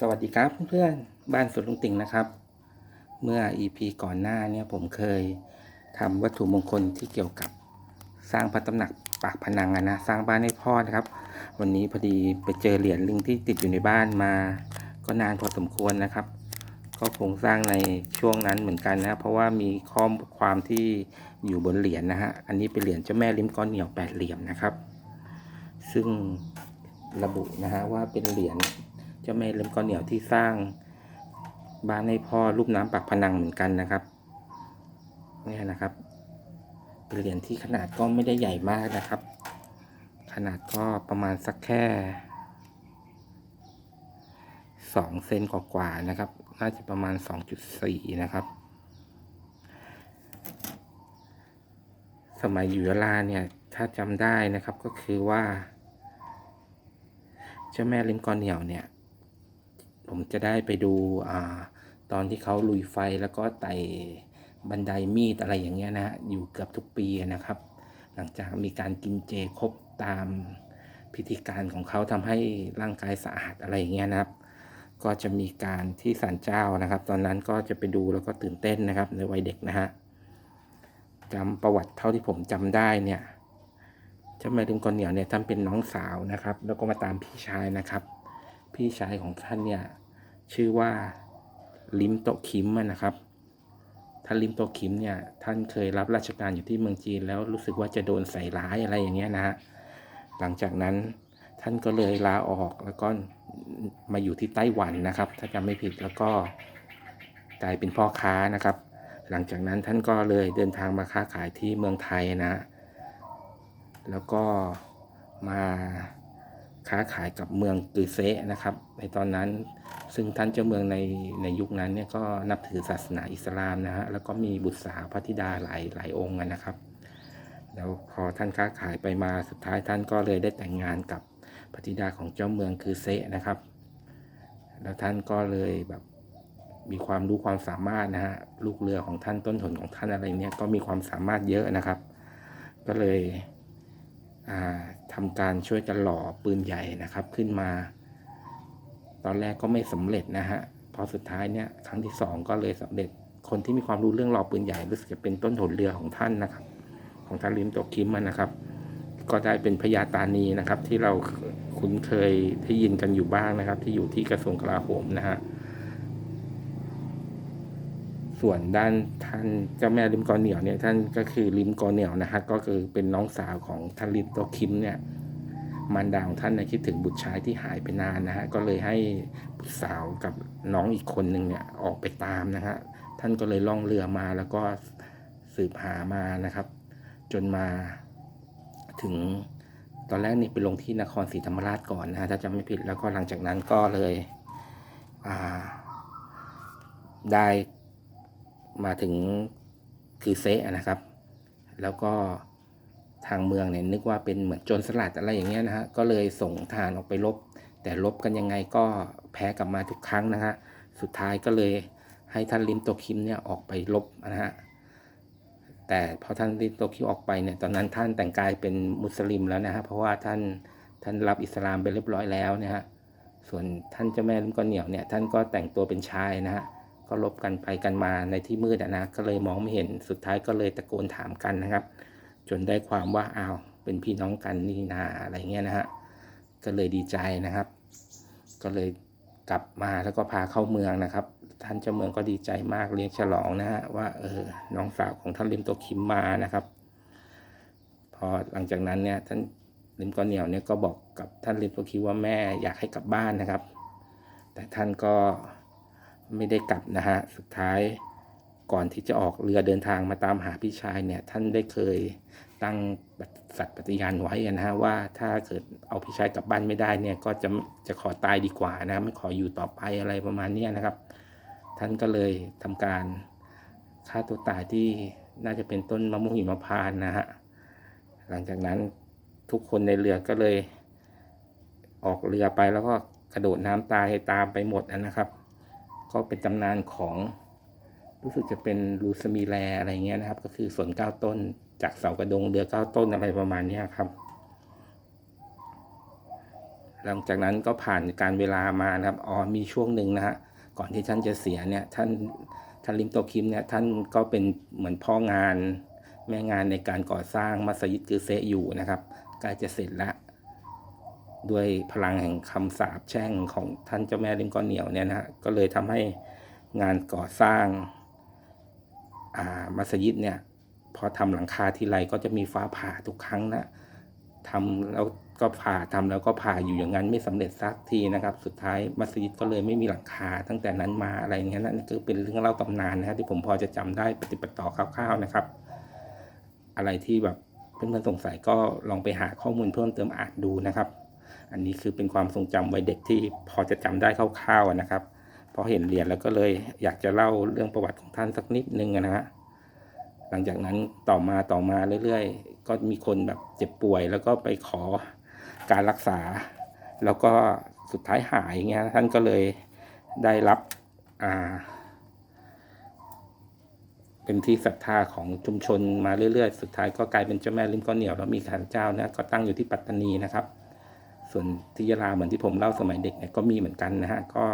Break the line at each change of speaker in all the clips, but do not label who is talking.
สวัสดีครับเพื่อนๆบ้านสวนลุงติ่งนะครับ เมื่อ EP ก่อนหน้าเนี่ยผมเคยทำวัตถุมงคลที่เกี่ยวกับสร้างพระตำหนักปากพนังอะนะสร้างบ้านให้พ่อนะครับ วันนี้พอดีไปเจอเหรียญลิงที่ติดอยู่ในบ้านมา ก็นานพอสมควรนะครับ ก็คงสร้างในช่วงนั้นเหมือนกันนะเพราะว่ามีข้อความที่อยู่บนเหรียญนะฮะอันนี้เป็นเหรียญเจ้าแม่ลิมก้อนเหนียวแปดเหลี่ยมนะครับ ซึ่งระบุนะฮะว่าเป็นเหรียญ จ้าแม่เล่มก้อนเหนียวที่สร้างบ้านให้พ่อรูปน้ำปักพนังเหมือนกันนะครับนี่นะครับเป็นเหรียญที่ขนาดก็ไม่ได้ใหญ่มากนะครับ ขนาดก็ประมาณสักแค่สองเซนกว่าๆนะครับ น่าจะประมาณสองจุดสี่นะครับ สมัยอยู่ยะลาเนี่ย ถ้าจำได้นะครับก็คือว่า เจ้าแม่ลิมกอนเหนียวเนี่ย ผมจะได้ไปดูอ่าตอนที่เขาลุยไฟแล้วก็ไต่บันไดมีดอะไรอย่างเงี้ยนะฮะอยู่เกือบทุกปีนะครับ หลังจากมีการกินเจครบตามพิธีการของเขาทำให้ร่างกายสะอาดอะไรอย่างเงี้ยนะครับ ก็จะมีการที่ศาลเจ้านะครับ ตอนนั้นก็จะไปดูแล้วก็ตื่นเต้นนะครับ ในวัยเด็กนะฮะจำประวัติเท่าที่ผมจำได้เนี่ยเจ้าแม่ลิมกอนเหนียวเนี่ยท่านเป็นน้องสาวนะครับ แล้วก็มาตามพี่ชายนะครับ พี่ชายของท่านเนี่ยชื่อว่าลิมโตคิมนะครับ ท่านลิมโตคิมเนี่ยท่านเคยรับราชการอยู่ที่เมืองจีนแล้วรู้สึกว่าจะโดนใส่ร้ายอะไรอย่างเงี้ยนะฮะหลังจากนั้นท่านก็เลยลาออกแล้วก็มาอยู่ที่ไต้หวันนะครับ ถ้าจำไม่ผิดแล้วก็กลายเป็นพ่อค้านะครับ หลังจากนั้นท่านก็เลยเดินทางมาค้าขายที่เมืองไทยนะ แล้วก็มา ค้าขายกับเมืองตือเซะนะครับ ในตอนนั้นซึ่งท่านเจ้าเมืองในในยุคนั้นเนี่ยก็นับถือศาสนาอิสลามนะฮะแล้วก็มีบุตรสาวพระธิดาหลายหลายองค์นะครับ แล้วพอท่านค้าขายไปมาสุดท้ายท่านก็เลยได้แต่งงานกับพระธิดาของเจ้าเมืองคือเซะนะครับ แล้วท่านก็เลยแบบมีความรู้ความสามารถนะฮะลูกเรือของท่านต้นถนของท่านอะไรเนี่ยก็มีความสามารถเยอะนะครับ ก็เลย อ่าทำการช่วยกันหล่อปืนใหญ่นะครับขึ้นมา ตอนแรกก็ไม่สำเร็จนะฮะพอสุดท้ายเนี่ยครั้งที่สองก็เลยสำเร็จคนที่มีความรู้เรื่องหล่อปืนใหญ่รู้สึกจะเป็นต้นถนเรือของท่านนะครับ ของท่านลิมโตคิมนะครับ ก็ได้เป็นพญาตานีนะครับ ที่เราคุ้นเคยได้ยินกันอยู่บ้างนะครับ ที่อยู่ที่กระทรวงกลาโหมนะฮะ ส่วนด้านท่านเจ้าแม่ลิมกอเหนียวเนี่ยท่านก็คือลิมกอเหนียวนะฮะก็คือเป็นน้องสาวของท่านลิมโตคิมเนี่ยมารดาของท่านนะคิดถึงบุตรชายที่หายไปนานนะฮะก็เลยให้บุตรสาวกับน้องอีกคนหนึ่งเนี่ยออกไปตามนะฮะท่านก็เลยล่องเรือมาแล้วก็สืบหามานะครับ จนมาถึงตอนแรกนี่ไปลงที่นครศรีธรรมราชก่อนนะฮะถ้าจำไม่ผิดแล้วก็หลังจากนั้นก็เลยได้ มาถึงคือเซะนะครับ แล้วก็ทางเมืองเนี่ยนึกว่าเป็นเหมือนโจรสลัดอะไรอย่างเงี้ยนะฮะก็เลยส่งทหารออกไปรบแต่รบกันยังไงก็แพ้กลับมาทุกครั้งนะฮะสุดท้ายก็เลยให้ท่านลิมโตคิมเนี่ยออกไปรบนะฮะแต่พอท่านลิมโตคิมออกไปเนี่ยตอนนั้นท่านแต่งกายเป็นมุสลิมแล้วนะฮะเพราะว่าท่านท่านรับอิสลามไปเรียบร้อยแล้วนะฮะส่วนท่านเจ้าแม่ลิมก้อนเหนียวเนี่ยท่านก็แต่งตัวเป็นชายนะฮะ ก็ลบกันไปกันมาในที่มืดนะก็เลยมองไม่เห็นสุดท้ายก็เลยตะโกนถามกันนะครับ จนได้ความว่าอ้าวเป็นพี่น้องกันนี่นาอะไรเงี้ยนะฮะก็เลยดีใจนะครับ ก็เลยกลับมาแล้วก็พาเข้าเมืองนะครับ ท่านเจ้าเมืองก็ดีใจมากเลี้ยงฉลองนะฮะว่าเออน้องสาวของท่านลิมโตคิมมานะครับ พอหลังจากนั้นเนี่ยท่านลิมก้อนเหนียวเนี่ยก็บอกกับท่านลิมโตคิมว่าแม่อยากให้กลับบ้านนะครับ แต่ท่านก็ ไม่ได้กลับนะฮะ สุดท้ายก่อนที่จะออกเรือเดินทางมาตามหาพี่ชายเนี่ย ท่านได้เคยตั้งสัตย์ปฏิญาณไว้นะฮะว่าถ้าเกิดเอาพี่ชายกลับบ้านไม่ได้เนี่ย ก็จะจะขอตายดีกว่านะไม่ขออยู่ต่อไปอะไรประมาณนี้นะครับ ท่านก็เลยทำการฆ่าตัวตายที่น่าจะเป็นต้นมะม่วงหิมพานต์นะฮะหลังจากนั้นทุกคนในเรือก็เลย ออกเรือไปแล้วก็กระโดดน้ำตายตามไปหมดนะครับ ก็เป็นตำนานของรู้สึกจะเป็นลูสมีแลอะไรเงี้ยนะครับ ก็คือส่วนเก้าต้น จากเสากระดงเรือเก้าต้นอะไรประมาณนี้ครับ หลังจากนั้นก็ผ่านการเวลามานะครับอ๋อมีช่วงหนึ่งนะฮะก่อนที่ท่านจะเสียเนี่ย ท่านท่านลิมโตคิมเนี่ยท่านก็เป็นเหมือนพ่องานแม่งานในการก่อสร้างมัสยิดกือเซอยู่นะครับใกล้จะเสร็จแล้ว ด้วยพลังแห่งคำสาปแช่งของท่านเจ้าแม่ลิมกอเหนียวเนี่ยนะฮะก็เลยทำให้งานก่อสร้างอ่ามัสยิดเนี่ยพอทำหลังคาทีไรก็จะมีฟ้าผ่าทุกครั้งนะทำแล้วก็ผ่าทำแล้วก็ผ่าอยู่อย่างนั้นไม่สำเร็จสักทีนะครับ สุดท้ายมัสยิดก็เลยไม่มีหลังคาตั้งแต่นั้นมาอะไรเงี้ยนั่นคือเป็นเรื่องเล่าตำนานนะฮะที่ผมพอจะจำได้ปฏิปต่อคร่าวๆนะครับ อะไรที่แบบเพื่อนๆสงสัยก็ลองไปหาข้อมูลเพิ่มเติมอ่านดูนะครับ อันนี้คือเป็นความทรงจำวัยเด็กที่พอจะจำได้คร่าวๆนะครับพอเห็นเหรียญแล้วก็เลยอยากจะเล่าเรื่องประวัติของท่านสักนิดนึงนะฮะหลังจากนั้นต่อมาต่อมาเรื่อยๆ ก็มีคนแบบเจ็บป่วย แล้วก็ไปขอการรักษา แล้วก็สุดท้ายหายอย่างเงี้ยท่านก็เลยได้รับอ่าเป็นที่ศรัทธาของชุมชนมาเรื่อยๆ สุดท้ายก็กลายเป็นเจ้าแม่ลิมก้อนเหนียวแล้วมีขันเจ้านะก็ตั้งอยู่ที่ปัตตานีนะครับ ส่วนที่ยะลาเหมือนที่ผมเล่าสมัยเด็กเนี่ยก็มีเหมือนกันนะฮะก็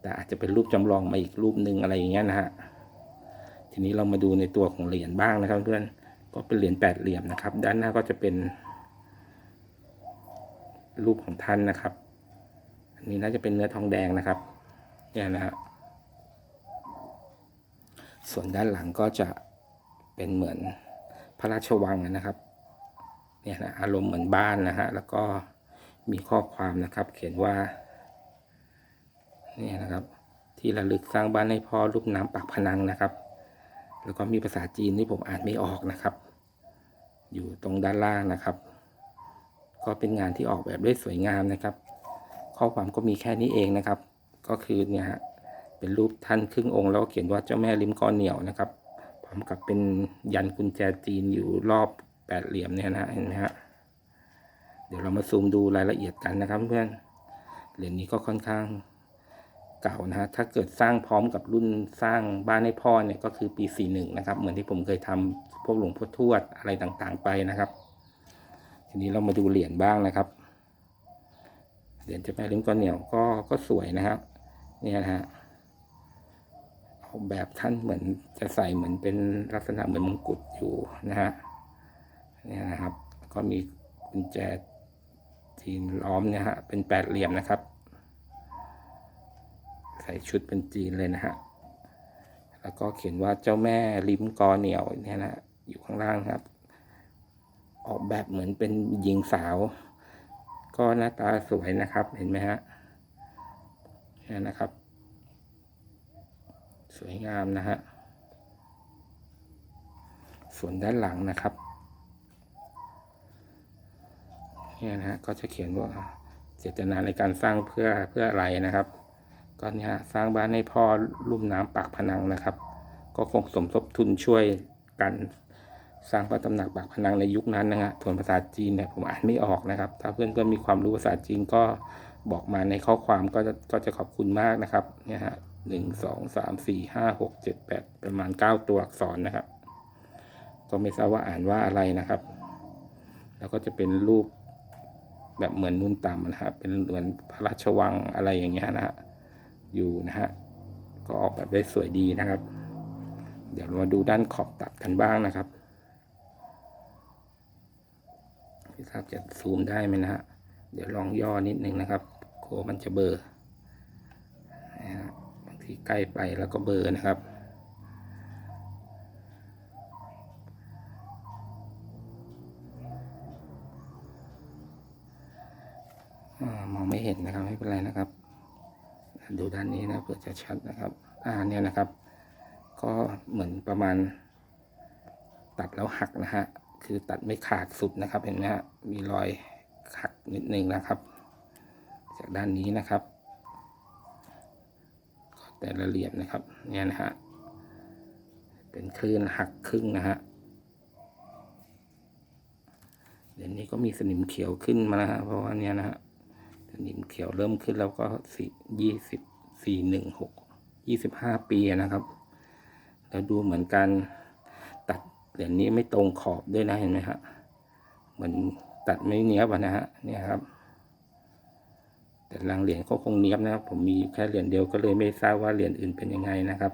แต่อาจจะเป็นรูปจำลองมาอีกรูปหนึ่งอะไรอย่างเงี้ยนะฮะทีนี้เรามาดูในตัวของเหรียญบ้างนะครับเพื่อนก็เป็นเหรียญแปดเหลี่ยมนะครับ ด้านหน้าก็จะเป็น รูปของท่านนะครับ อันนี้น่าจะเป็นเนื้อทองแดงนะครับ เนี่ยนะฮะส่วนด้านหลังก็จะเป็นเหมือนพระราชวังนะครับ เนี่ยนะอารมณ์เหมือนบ้านนะฮะแล้วก็ มีข้อความนะครับ เขียนว่าเนี่ยนะครับ ที่ระลึกสร้างบ้านให้พ่อรูปน้ำปากพนังนะครับ แล้วก็มีภาษาจีนที่ผมอ่านไม่ออกนะครับ อยู่ตรงด้านล่างนะครับ ก็เป็นงานที่ออกแบบได้สวยงามนะครับ ข้อความก็มีแค่นี้เองนะครับ ก็คือเนี่ยฮะเป็นรูปท่านครึ่งองค์แล้วเขียนว่าเจ้าแม่ลิมกอเหนียวนะครับพร้อมกับเป็นยันกุญแจจีนอยู่รอบแปดเหลี่ยมเนี่ยนะเห็นไหมฮะ เดี๋ยวเรามาซูมดูรายละเอียดกันนะครับเพื่อนเหรียญนี้ก็ค่อนข้างเก่านะฮะถ้าเกิดสร้างพร้อมกับรุ่นสร้างบ้านให้พ่อเนี่ยก็คือปี 41 นะครับ เหมือนที่ผมเคยทำพวกหลวงพ่อทวดอะไรต่างๆไปนะครับ ทีนี้เรามาดูเหรียญบ้างนะครับ เหรียญเจ้าแม่ลิ้มก้อนเหนียวก็ก็สวยนะครับเนี่ยนะฮะออกแบบท่านเหมือนจะใส่เหมือนเป็นลักษณะเหมือนมงกุฎอยู่นะฮะเนี่ยนะครับ ก็มีกุญแจ จีนล้อมเนี่ยฮะเป็นแปดเหลี่ยมนะครับ ใส่ชุดเป็นจีนเลยนะฮะแล้วก็เขียนว่าเจ้าแม่ลิ้มกอเหนียวเนี่ยนะอยู่ข้างล่างครับ ออกแบบเหมือนเป็นหญิงสาว ก็หน้าตาสวยนะครับเห็นไหมฮะเนี่ยนะครับ สวยงามนะฮะส่วนด้านหลังนะครับ เนี่ยนะฮะก็จะเขียนว่าเจตนาในการสร้างเพื่อเพื่ออะไรนะครับ ก็เนี่ยสร้างบ้านให้พ่อลุ่มน้ำปากพนังนะครับ ก็คงสมทบทุนช่วยกันสร้างพระตำหนักปากพนังในยุคนั้นนะฮะส่วนภาษาจีนเนี่ยผมอ่านไม่ออกนะครับ ถ้าเพื่อนๆมีความรู้ภาษาจีนก็บอกมาในข้อความก็จะก็จะขอบคุณมากนะครับเนี่ยฮะหนึ่งสองสามสี่ห้าหกเจ็ดแปดประมาณเก้าตัวอักษรนะครับ ก็ไม่ทราบว่าอ่านว่าอะไรนะครับ แล้วก็จะเป็นรูป แบบเหมือนนุ่นต่ำนะครับเป็นเหมือนพระราชวังอะไรอย่างเงี้ยนะฮะอยู่นะฮะก็ออกแบบได้สวยดีนะครับ เดี๋ยวมาดูด้านขอบตัดกันบ้างนะครับไม่ทราบจะซูมได้ไหมนะฮะเดี๋ยวลองย่อนิดนึงนะครับกลัวมันจะเบอนะฮะบางทีใกล้ไปแล้วก็เบลอนะครับ อามอง ไม่เห็นนะครับไม่เป็นไรนะครับ ดูด้านนี้นะเพื่อจะชัดนะครับ อ่าเนี่ยนะครับ ก็เหมือนประมาณ ตัดแล้วหักนะฮะคือตัดไม่ขาดสุดนะครับเห็นไหมฮะมีรอยหักนิดนึงนะครับ จากด้านนี้นะครับแต่ละเหลี่ยมนะครับเนี่ยนะฮะเป็นคลื่นหักครึ่งนะฮะเดี๋ยวนี้ก็มีสนิมเขียวขึ้นมานะฮะเพราะว่าเนี่ยนะฮะ นิมเขียวเริ่มขึ้นแล้วก็สี่ยี่สิบสี่หนึ่งหกยี่สิบห้าปีนะครับ แล้วดูเหมือนการตัดเหรียญนี้ไม่ตรงขอบด้วยนะเห็นไหมฮะเหมือนตัดไม่เนี้ยบนะฮะเนี่ยครับ แต่ลังเหรียญก็คงเนี้ยบนะครับ ผมมีแค่เหรียญเดียวก็เลยไม่ทราบว่าเหรียญอื่นเป็นยังไงนะครับ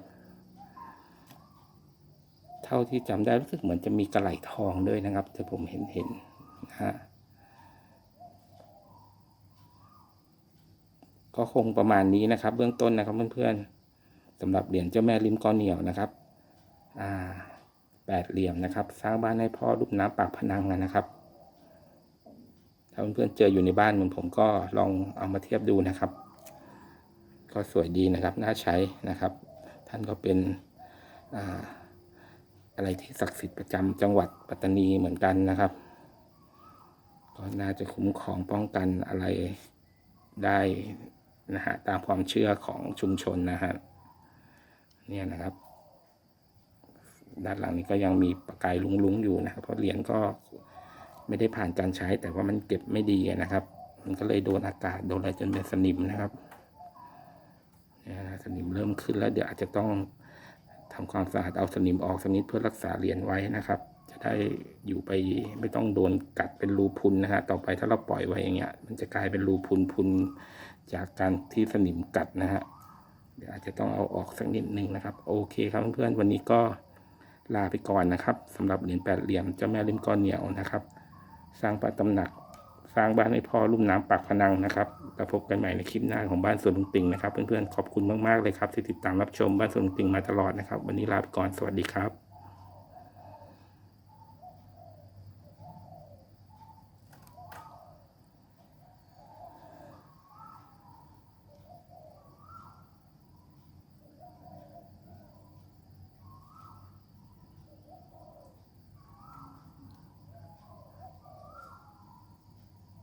เท่าที่จำได้รู้สึกเหมือนจะมีกระไหลทองด้วยนะครับที่ผมเห็นเห็นนะฮะ ก็คงประมาณนี้นะครับ เบื้องต้นนะครับเพื่อนๆสำหรับเหรียญเจ้าแม่ริมก้อนเหนียวนะครับอ่าแปดเหลี่ยมนะครับ สร้างบ้านให้พ่อรูปน้ำปากพนังนะครับถ้าเพื่อนๆเจออยู่ในบ้านเหมือนผมก็ลองเอามาเทียบดูนะครับ ก็สวยดีนะครับ น่าใช้นะครับ ท่านก็เป็นอ่าอะไรที่ศักดิ์สิทธิ์ประจำจังหวัดปัตตานีเหมือนกันนะครับ ก็น่าจะคุ้มครองป้องกันอะไรได้ นะฮะตามความเชื่อของชุมชนนะฮะเนี่ยนะครับ ด้านหลังนี้ก็ยังมีประกายลุ้งๆอยู่นะครับเพราะเหรียญก็ไม่ได้ผ่านการใช้ แต่ว่ามันเก็บไม่ดีนะครับ มันก็เลยโดนอากาศโดนอะไรจนเป็นสนิมนะครับเนี่ยนะสนิมเริ่มขึ้นแล้วเดี๋ยวอาจจะต้องทำความสะอาดเอาสนิมออกสักนิดเพื่อรักษาเหรียญไว้นะครับ ได้อยู่ไปไม่ต้องโดนกัดเป็นรูพุนนะฮะต่อไปถ้าเราปล่อยไว้อย่างเงี้ย มันจะกลายเป็นรูพุนพุนจากการที่สนิมกัดนะฮะเดี๋ยวอาจจะต้องเอาออกสักนิดนึงนะครับ โอเคครับเพื่อนๆวันนี้ก็ลาไปก่อนนะครับสำหรับเหรียญแปดเหลี่ยมเจ้าแม่ริมก้อนเหนียวนะครับ สร้างพระตำหนักสร้างบ้านให้พ่อลุ่มน้ำปากพนังนะครับแล้วพบกันใหม่ในคลิปหน้าของบ้านสวนลุงติงนะครับ เพื่อนๆขอบคุณมากๆเลยครับที่ติดตามรับชมบ้านสวนลุงติงมาตลอดนะครับ วันนี้ลาไปก่อนสวัสดีครับ